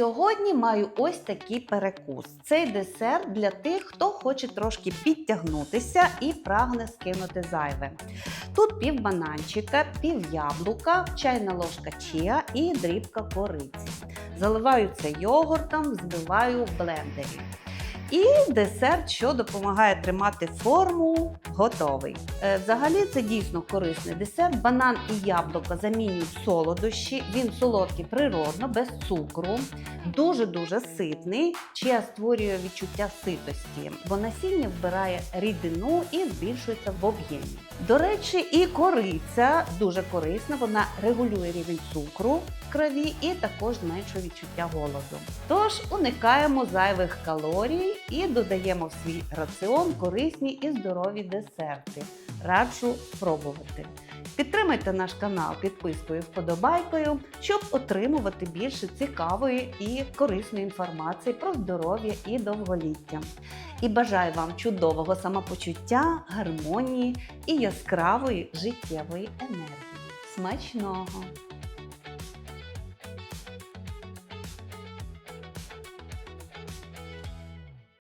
Сьогодні маю ось такий перекус. Цей десерт для тих, хто хоче трошки підтягнутися і прагне скинути зайве. Тут пів бананчика, пів яблука, чайна ложка чія і дрібка кориці. Заливаю це йогуртом, збиваю в блендері. І десерт, що допомагає тримати форму, готовий. Е, Взагалі це дійсно корисний десерт. Банан і яблуко замінюють солодощі. Він солодкий природно, без цукру, дуже-дуже ситний. Чия створює відчуття ситості, бо насіння вбирає рідину і збільшується в об'ємі. До речі, і кориця дуже корисна, вона регулює рівень цукру в крові і також зменшує відчуття голоду. Тож уникаємо зайвих калорій і додаємо в свій раціон корисні і здорові десерти. Раджу пробувати. Підтримайте наш канал підпискою, вподобайкою, щоб отримувати більше цікавої і корисної інформації про здоров'я і довголіття. І бажаю вам чудового самопочуття, гармонії і яскравої життєвої енергії. Смачного!